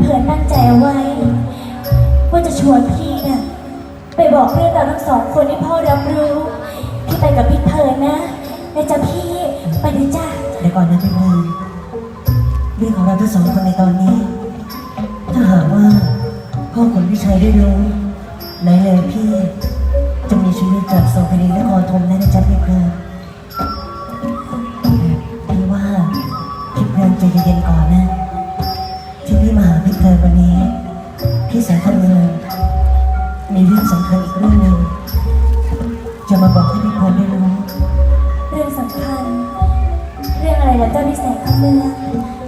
เพื่อนตั้งใจเอาไว้ ว่าจะชวนพี่น่ะไปบอกเรื่องราวทั้งสองคนให้พ่อรับรู้ พี่ไปกับพี่เพลินนะนะจ๊ะพี่ไปเลยจ้าเดี๋ยวก่อนนะพี่เพลินเรื่องของเราทั้งสองคนในตอนนี้ ถ้าหากว่าพ่อขุนพิชัยได้รู้ไหนเลยพี่ จะมีชีวิตกลับสู่แผ่นดินนครธมได้นะจ๊ะพี่เพลิน จะมาบอกให้ทุกคนได้รู้ เรื่องสำคัญ เรื่องอะไรล่ะเจ้าพิเศษข้าเมือง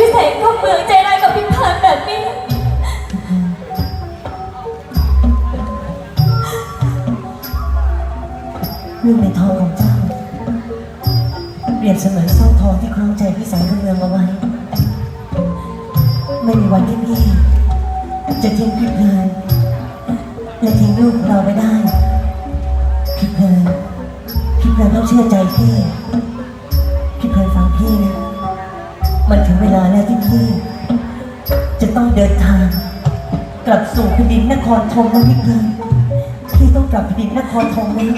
พี่เสกเข้าเมืองใจร้ายกับพี่เพลินแบบนี้ลูกในท้องของเจ้า เปรียบเสมือนสร้อยทองที่คล้องใจพี่สายคำเมืองเอาไว้ ไม่มีวันที่พี่ จะทิ้งพี่เพลินและทิ้งลูกของเราไปได้ พี่เพลินพี่เพลินต้องเชื่อใจพี่ เวลาแล้วที่พี่ จะต้องเดินทาง กลับสู่แผ่นดินนครธมนะพี่เพลินพี่ต้องกลับแผ่นดินนครธมนะ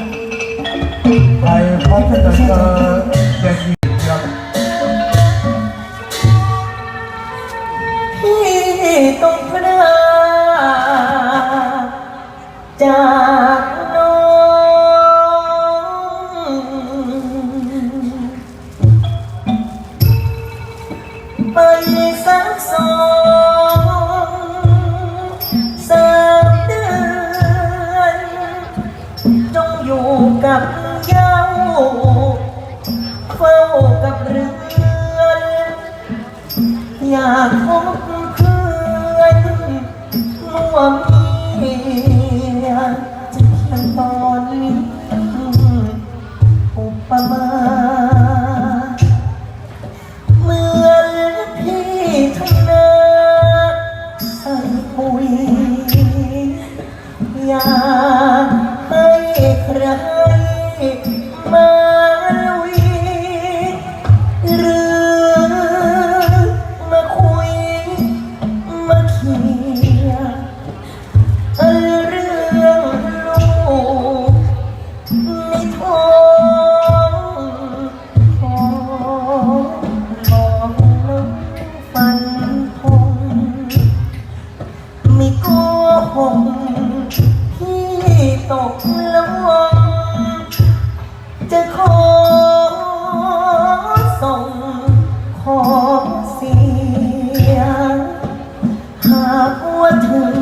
ไปพบจะเจอเด็ก กับเย้า เฝ้ากับเรือน อยากพบเพื่อนมั่วม หกพี่ตกลงจะขอส่งของเสียงหากว่าถึง